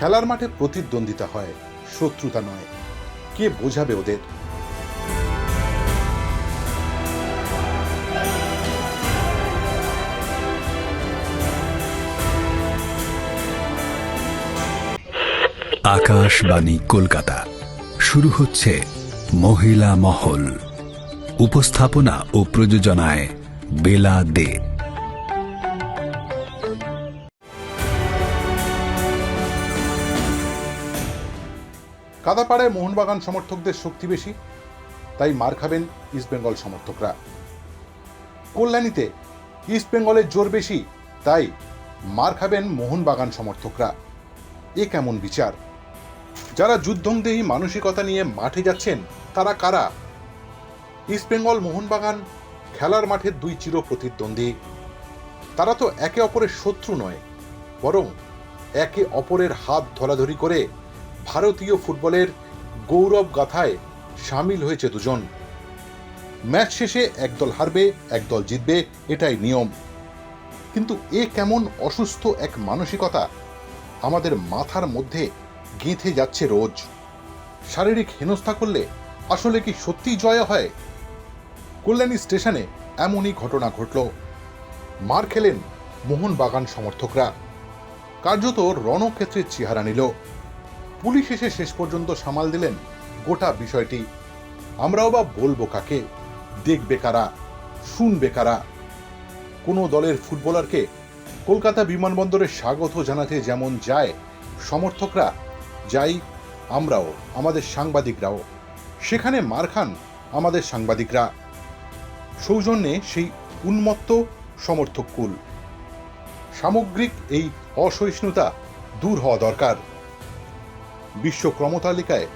খেলার মাঠে প্রতিদ্বন্দ্বিতা হয়। শত্রুতা নয়। কে বোঝাবে ওদের? আকাশবাণী কলকাতা। শুরু হচ্ছে মহিলা মহল। উপস্থাপনা ও প্রযোজনায় বেলা দে কাদাপাড়ায় মোহনবাগান সমর্থকদের শক্তি বেশি, তাই মার খাবেন ইস্টবেঙ্গল সমর্থকরা। কল্যাণীতে ইস্টবেঙ্গলের জোর বেশি, তাই মার খাবেন মোহনবাগান সমর্থকরা। এ কেমন বিচার? যারা যুদ্ধংদেহী মানসিকতা নিয়ে মাঠে যাচ্ছেন, তারা কারা? ইস্টবেঙ্গল মোহনবাগান খেলার মাঠের দুই চির প্রতিদ্বন্দ্বী। তারা তো একে অপরের শত্রু নয়, বরং একে অপরের হাত ধরাধরি করে ভারতীয় ফুটবলের গৌরব গাথায় সামিল হয়েছে দুজন। ম্যাচ শেষে একদল হারবে, একদল জিতবে, এটাই নিয়ম। কিন্তু এ কেমন অসুস্থ এক মানসিকতা আমাদের মাথার মধ্যে গেঁথে যাচ্ছে রোজ। শারীরিক হেনস্থা করলে আসলে কি সত্যিই জয় হয়? কল্যাণী স্টেশনে এমনই ঘটনা ঘটল। মার খেলেন মোহনবাগান সমর্থকরা। কার্যত রণক্ষেত্রের চেহারা নিল। পুলিশ এসে শেষ পর্যন্ত সামাল দিলেন গোটা বিষয়টি। আমরাও বা বলব কাকে? দেখবে কারা? শুনবে কারা? কোনো দলের ফুটবলারকে কলকাতা বিমানবন্দরে স্বাগত জানাতে যেমন যায় সমর্থকরা, যাই আমরাও, আমাদের সাংবাদিকরাও। সেখানে মার খান আমাদের সাংবাদিকরা। সৌজন্যে সেই উন্মত্ত সমর্থক কুল। সামগ্রিক এই অসহিষ্ণুতা দূর হওয়া দরকার। বিশ্ব ক্রমতালিকায়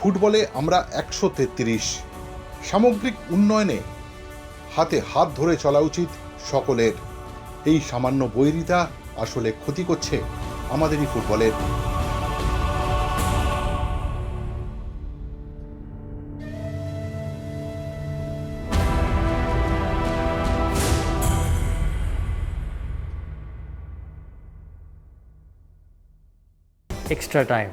ফুটবলে আমরা একশো তেত্রিশ। সামগ্রিক উন্নয়নে হাতে হাত ধরে চলা উচিত সকলের। এই সামান্য বৈরিতা আসলে ক্ষতি করছে আমাদেরই ফুটবলের। Extra time.